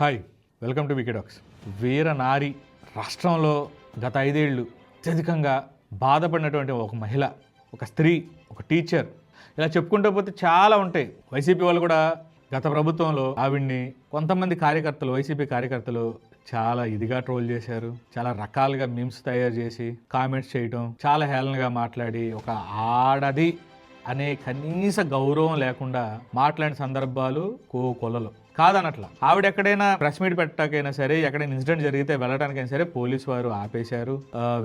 Hi welcome to వికెడాక్స్ వీర నారి రాష్ట్రంలో గత ఐదేళ్ళు అత్యధికంగా బాధపడినటువంటి ఒక మహిళ ఒక స్త్రీ ఒక టీచర్. ఇలా చెప్పుకుంటూ పోతే చాలా ఉంటాయి. వైసీపీ వాళ్ళు కూడా గత ప్రభుత్వంలో ఆవిడ్ని కొంతమంది కార్యకర్తలు వైసీపీ కార్యకర్తలు చాలా ఇదిగా ట్రోల్ చేశారు. చాలా రకాలుగా మీమ్స్ తయారు చేసి కామెంట్స్ చేయటం చాలా హేళనగా మాట్లాడి ఒక ఆడది అనే కనీస గౌరవం లేకుండా మాట్లాడిన సందర్భాలు కో కాదనట్లా. ఆవిడ ఎక్కడైనా ప్రెస్ మీట్ పెట్టకైనా సరే ఎక్కడైనా ఇన్సిడెంట్ జరిగితే వెళ్ళడానికైనా సరే పోలీసు వారు ఆపేశారు.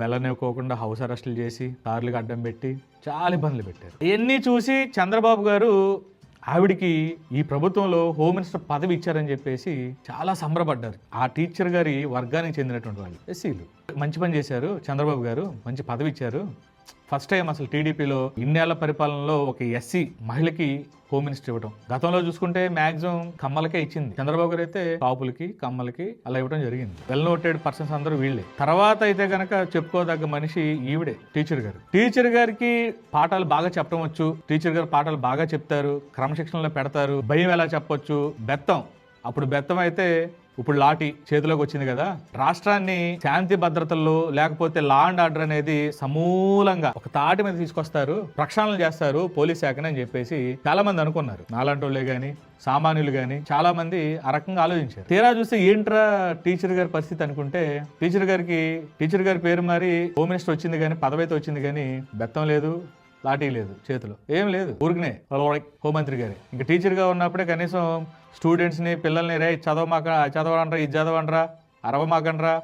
వెళ్ళనివ్వకోకుండా హౌస్ అరెస్టులు చేసి కార్లకు అడ్డం పెట్టి చాలా ఇబ్బందులు పెట్టారు. ఇవన్నీ చూసి చంద్రబాబు గారు ఆవిడికి ఈ ప్రభుత్వంలో హోమ్ మినిస్టర్ పదవి ఇచ్చారని చెప్పేసి చాలా సంబరపడ్డారు. ఆ టీచర్ గారి వర్గానికి చెందినటువంటి వాళ్ళు ఎస్సీలు. మంచి పని చేశారు చంద్రబాబు గారు మంచి పదవి ఇచ్చారు. ఫస్ట్ టైం అసలు టీడీపీలో ఇన్నేళ్ళ పరిపాలనలో ఒక ఎస్సీ మహిళకి హోమ్ మినిస్టర్ ఇవ్వడం గతంలో చూసుకుంటే మాక్సిమం కమ్మలకే ఇచ్చింది. చంద్రబాబు గారు అయితే కాపులకి కమ్మలకి అలా ఇవ్వడం జరిగింది. వెల్ నోటెడ్ పర్సన్స్ అందరూ వీళ్ళే. తర్వాత అయితే గనక చెప్పుకోదగ్గ మనిషి ఈవిడే టీచర్ గారు. టీచర్ గారికి పాఠాలు బాగా చెప్పడం వచ్చు. టీచర్ గారు పాఠాలు బాగా చెప్తారు. క్రమశిక్షణలో పెడతారు. భయం ఎలా చెప్పొచ్చు? బెత్తం. అప్పుడు బెత్తం అయితే ఇప్పుడు లాఠీ చేతిలోకి వచ్చింది కదా. రాష్ట్రాన్ని శాంతి భద్రతల్లో లేకపోతే లా అండ్ ఆర్డర్ అనేది సమూలంగా ఒక తాటి మీద తీసుకొస్తారు ప్రక్షాళన చేస్తారు పోలీస్ శాఖని అని చెప్పేసి చాలా మంది అనుకున్నారు. నాలాంటి వాళ్ళే గాని సామాన్యులు కానీ చాలా మంది ఆ రకంగా ఆలోచించారు. తీరా చూస్తే ఏంట్రా టీచర్ గారి పరిస్థితి అనుకుంటే టీచర్ గారికి టీచర్ గారి పేరు మారి హోమ్ మినిస్టర్ వచ్చింది కానీ పదవి అయితే వచ్చింది కానీ బెత్తం లేదు. లాఠీ లేదు చేతిలో. ఏం లేదు ఊరికనే హోంమంత్రి గారి. ఇంకా టీచర్గా ఉన్నప్పుడే కనీసం స్టూడెంట్స్ని పిల్లల్ని రే చదవమాక చదవనరా ఇది చదవనరా అరవమాకండ్రా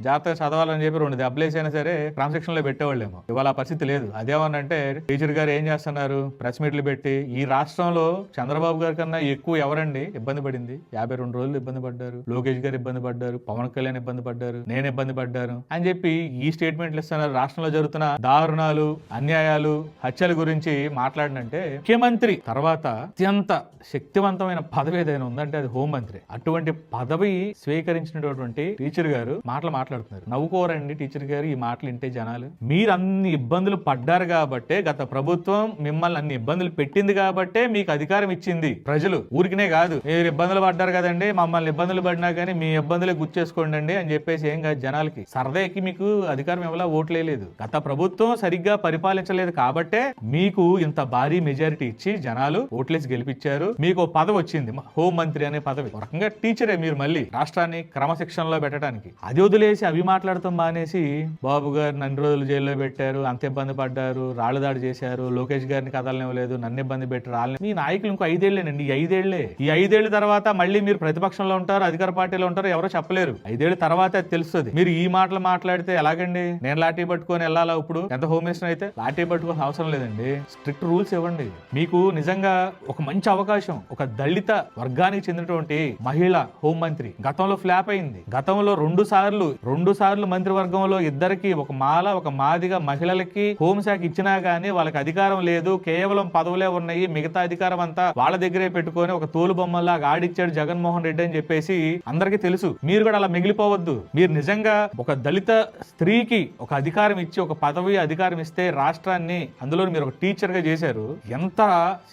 జాగ్రత్తగా చదవాలని చెప్పి రెండు దెబ్బలేసైనా సరే క్రమశిక్షణలో పెట్టేవాళ్ళేమో. ఇవాళ ఆ పరిస్థితి లేదు. అదేమనంటే టీచర్ గారు ఏం చేస్తున్నారు? ప్రెస్ మీట్లు పెట్టి ఈ రాష్ట్రంలో చంద్రబాబు గారి కన్నా ఎక్కువ ఎవరండి? ఇబ్బంది పడింది. యాభై రెండు రోజులు ఇబ్బంది పడ్డారు. లోకేష్ గారు ఇబ్బంది పడ్డారు. పవన్ కళ్యాణ్ ఇబ్బంది పడ్డారు. నేను ఇబ్బంది పడ్డాను అని చెప్పి ఈ స్టేట్మెంట్లు ఇస్తున్నారు. రాష్ట్రంలో జరుగుతున్న దారుణాలు అన్యాయాలు హత్యల గురించి మాట్లాడినంటే ముఖ్యమంత్రి తర్వాత అత్యంత శక్తివంతమైన పదవి ఏదైనా ఉందంటే అది హోంమంత్రి. అటువంటి పదవి స్వీకరించినటువంటి టీచర్ గారు మాటలు మాట్లాడుతున్నారు. నవ్వుకోరండి టీచర్ గారు ఈ మాటలు వింటే జనాలు. మీరు అన్ని ఇబ్బందులు పడ్డారు కాబట్టే గత ప్రభుత్వం మిమ్మల్ని అన్ని ఇబ్బందులు పెట్టింది కాబట్టే మీకు అధికారం ఇచ్చింది. ప్రజలు. ఊరికినే కాదు మీరు ఇబ్బందులు పడ్డారు కదండి మమ్మల్ని ఇబ్బందులు పడినా కానీ మీ ఇబ్బందులే గుర్చేసుకోండి అని చెప్పేసి ఏం కాదు జనాలకి. సరదాకి మీకు అధికారం ఇవ్వాల ఓట్లేదు గత ప్రభుత్వం సరిగ్గా పరిపాలించలేదు కాబట్టే మీకు ఇంత భారీ మెజారిటీ ఇచ్చి జనాలు ఓట్లేసి గెలిపించారు. మీకు పదవి వచ్చింది హోం మంత్రి అనే పదవి. ఒక రకంగా టీచరే మీరు మళ్ళీ రాష్ట్రాన్ని క్రమశిక్షణలో పెట్టడానికి. అది వదిలేసి అవి మాట్లాడతాం మానేసి బాబు గారు నన్ను రోజులు జైల్లో పెట్టారు అంత ఇబ్బంది పడ్డారు రాళ్ళు దాడి చేశారు లోకేష్ గారిని కదలనివ్వలేదు నన్ను ఇబ్బంది పెట్టి రాళ్ళని మీ నాయకులు ఇంకో ఐదేళ్ళేనండి. ఈ ఐదేళ్ళే. ఈ ఐదేళ్ళ తర్వాత మళ్ళీ మీరు ప్రతిపక్షంలో ఉంటారు అధికార పార్టీలో ఉంటారు ఎవరో చెప్పలేరు. ఐదేళ్ళ తర్వాత అది తెలుస్తుంది. మీరు ఈ మాటలు మాట్లాడితే ఎలాగండి? నేను లాఠీ పట్టుకొని వెళ్ళాలా ఇప్పుడు? ఎంత హోమ్ మినిస్టర్ అయితే లాఠీ పట్టుకోవాల్సిన అవసరం లేదండి. స్ట్రిక్ట్ రూల్స్ ఇవ్వండి. మీకు నిజంగా ఒక మంచి అవకాశం ఒక దళిత వర్గానికి చెందినటువంటి మహిళ హోం మంత్రి. గతంలో ఫ్లాప్ అయింది. గతంలో రెండు సార్లు రెండు సార్లు మంత్రివర్గంలో ఇద్దరికి ఒక మాల ఒక మాదిగా మహిళలకి హోంశాఖ ఇచ్చినా గానీ వాళ్ళకి అధికారం లేదు. కేవలం పదవులే ఉన్నాయి. మిగతా అధికారం అంతా వాళ్ళ దగ్గరే పెట్టుకొని ఒక తోలు బొమ్మలాగా ఆడిచ్చాడు జగన్మోహన్ రెడ్డి అని చెప్పేసి అందరికీ తెలుసు. మీరు కూడా అలా మిగిలిపోవద్దు. మీరు నిజంగా ఒక దళిత స్త్రీకి ఒక అధికారం ఇచ్చి ఒక పదవి అధికారం ఇస్తే రాష్ట్రాన్ని అందులో మీరు ఒక టీచర్గా చేశారు. ఎంత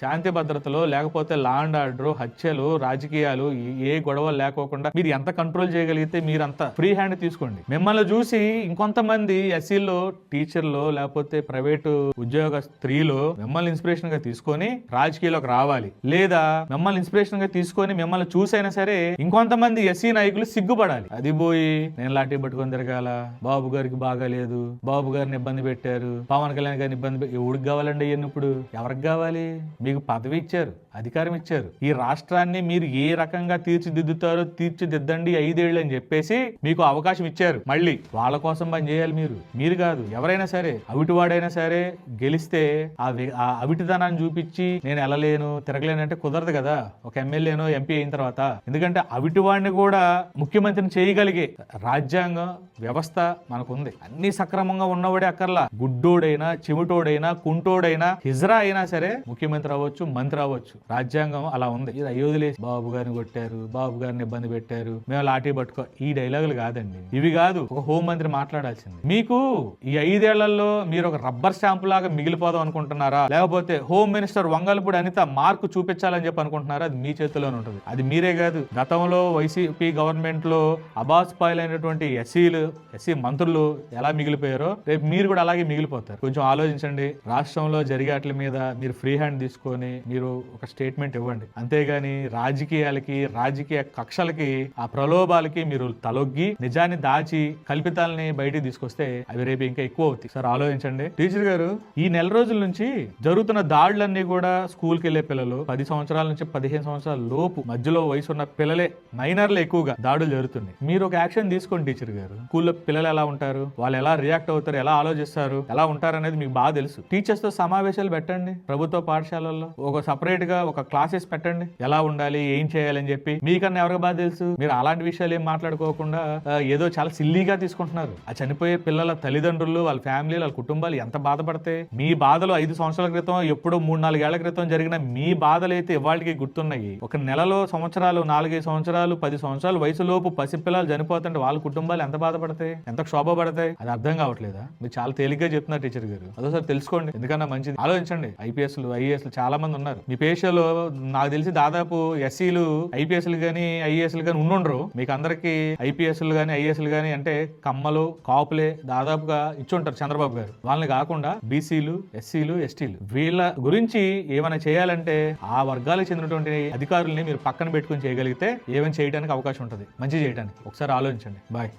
శాంతి భద్రతలో లేకపోతే లా అండ్ ఆర్డర్ హత్యలు రాజకీయాలు ఏ గొడవలు లేకోకుండా మీరు ఎంత కంట్రోల్ చేయగలిగితే మీరు అంత ఫ్రీ హ్యాండ్ తీసుకోండి. మిమ్మల్ని చూసి ఇంకొంతమంది ఎస్సీలో టీచర్లు లేకపోతే ప్రైవేటు ఉద్యోగ స్త్రీలు మిమ్మల్ని ఇన్స్పిరేషన్గా తీసుకొని రాజకీయాల్లోకి రావాలి. లేదా మిమ్మల్ని ఇన్స్పిరేషన్గా తీసుకొని మిమ్మల్ని చూసైనా సరే ఇంకొంతమంది ఎస్సీ నాయకులు సిగ్గుపడాలి. అది పోయి నేను లాఠీ పట్టుకొని తిరగాల? బాబు గారికి బాగాలేదు. బాబు గారిని ఇబ్బంది పెట్టారు. పవన్ కళ్యాణ్ గారిని ఇబ్బంది ఎవరికి కావాలండి ఇవన్నీ ఇప్పుడు? ఎవరికి కావాలి? మీకు పదవి ఇచ్చారు. అధికారం ఇచ్చారు. ఈ రాష్ట్రాన్ని మీరు ఏ రకంగా తీర్చిదిద్దుతారో తీర్చిదిద్దండి ఐదేళ్ళు అని చెప్పేసి మీకు అవకాశం ఇచ్చారు. మళ్ళీ వాళ్ళ కోసం పని చేయాలి మీరు. మీరు కాదు ఎవరైనా సరే అవిటివాడైనా సరే గెలిస్తే ఆ అవిటితనాన్ని అవిటిదనాన్ని చూపించి నేను వెళ్ళలేను తిరగలేను అంటే కుదరదు కదా. ఒక ఎమ్మెల్యేనో ఎంపీ అయిన తర్వాత. ఎందుకంటే అవిటివాడిని కూడా ముఖ్యమంత్రిని చేయగలిగే రాజ్యాంగం వ్యవస్థ మనకుంది. అన్ని సక్రమంగా ఉన్నవాడే అక్కర్లా. గుడ్డోడైనా చెమిటోడైనా కుంటోడైనా హిజ్రా అయినా సరే ముఖ్యమంత్రి అవ్వచ్చు మంత్రి అవ్వచ్చు. రాజ్యాంగం అలా ఉంది. ఇది అయోధ్యలేసి బాబు గారిని కొట్టారు బాబు గారిని ఇబ్బంది పెట్టారు. మేము లాఠీ పట్టుకో ఈ డైలాగులు కాదండి. ఇవి కాదు ఒక హోంమంత్రి మాట్లాడాల్సింది. మీకు ఈ ఐదేళ్ళలో మీరు ఒక రబ్బర్ స్టాంప్ లాగా మిగిలిపోదాం అనుకుంటున్నారా? లేకపోతే home minister Vangalapudi Anitha mark చూపించాలని చెప్పి అనుకుంటున్నారా? అది మీ చేతిలోనే ఉంటుంది. అది మీరే కాదు గతంలో వైసీపీ గవర్నమెంట్లో అబాస్ పాయలైనటువంటి ఎస్సీలు ఎస్సీ మంత్రులు ఎలా మిగిలిపోయారో రేపు మీరు కూడా అలాగే మిగిలిపోతారు. కొంచెం ఆలోచించండి. రాష్ట్రంలో జరిగేట్ల మీద మీరు ఫ్రీ హ్యాండ్ తీసుకొని మీరు ఒక స్టేట్మెంట్ ఇవ్వండి. అంతేగాని రాజకీయాలకి రాజకీయ కక్షలకి ఆ ప్రలోభాలకి మీరు తలొగ్గి నిజాన్ని దాచి కల్పితాలని బయటికి తీసుకొస్తే అవి రేపు ఇంకా ఎక్కువ అవుతాయి. సార్ ఆలోచించండి. టీచర్ గారు ఈ నెల రోజుల నుంచి జరుగుతున్న దాడులన్నీ కూడా స్కూల్కి వెళ్ళే పిల్లలు పది సంవత్సరాల నుంచి పదిహేను సంవత్సరాల లోపు మధ్యలో వయసు ఉన్న పిల్లలే మైనర్లు ఎక్కువగా దాడులు జరుగుతున్నాయి. మీరు ఒక యాక్షన్ తీసుకోండి టీచర్ గారు. స్కూల్లో పిల్లలు ఎలా ఉంటారు? వాళ్ళు ఎలా రియాక్ట్ అవుతారు? ఎలా ఆలోచిస్తారు? ఎలా ఉంటారు అనేది మీకు బాగా తెలుసు. టీచర్స్తో సమావేశాలు పెట్టండి. ప్రభుత్వ పాఠశాలల్లో ఒక సపరేట్గా ఒక క్లాసెస్ పెట్టండి. ఎలా ఉండాలి? ఏం చేయాలని చెప్పి మీకన్నా ఎవరికి బాగా తెలుసు? మీరు అలాంటి విషయాలు ఏం మాట్లాడుకోకుండా ఏదో చాలా సిల్లీగా తీసుకుంటున్నారు. ఆ చనిపోయే పిల్లల తల్లిదండ్రులు వాళ్ళ ఫ్యామిలీ వాళ్ళ కుటుంబాలు ఎంత బాధపడతాయి మీ బాధలు ఐదు సంవత్సరాల క్రితం ఎప్పుడో మూడు నాలుగేళ్ళ క్రితం జరిగిన మీ బాధలు అయితే ఇవాళకి గుర్తున్నాయి. ఒక నెలలో సంవత్సరాలు నాలుగైదు సంవత్సరాలు పది సంవత్సరాలు వయసులోపు పసిపిల్లలు చనిపోతుంటే వాళ్ళ కుటుంబాలు ఎంత బాధపడతాయి? ఎంత క్షోభ పడతాయి అది అర్థం కావట్లేదా? మీరు చాలా తేలిగ్గా చెప్తున్నారు టీచర్ గారు. అదోసారి తెలుసుకోండి. ఎందుకన్నా మంచిది? ఆలోచించండి. ఐపీఎస్లు ఐఏఎస్లు చాలా మంది ఉన్నారు. మీ పేషలో నాకు తెలిసి దాదాపు ఎస్సీలు ఐపీఎస్లు కానీ ఐఏఎస్లు కానీ ఉండుండ్రు. మీకు అందరికీ ఐపీఎస్లు కానీ ఐఏఎస్లు కానీ అంటే కమ్మలు కాపులే దాదాపుగా ఇచ్చుంటారు చంద్రబాబు గారు. వాళ్ళని కాకుండా బీసీలు ఎస్సీలు ఎస్టీలు వీళ్ళ గురించి ఏమైనా చేయాలంటే ఆ వర్గాలకు చెందినటువంటి అధికారుల్ని మీరు పక్కన పెట్టుకుని చేయగలిగితే ఏమైనా చేయడానికి అవకాశం ఉంటుంది. మంచి చేయడానికి. ఒకసారి ఆలోచించండి. బాయ్.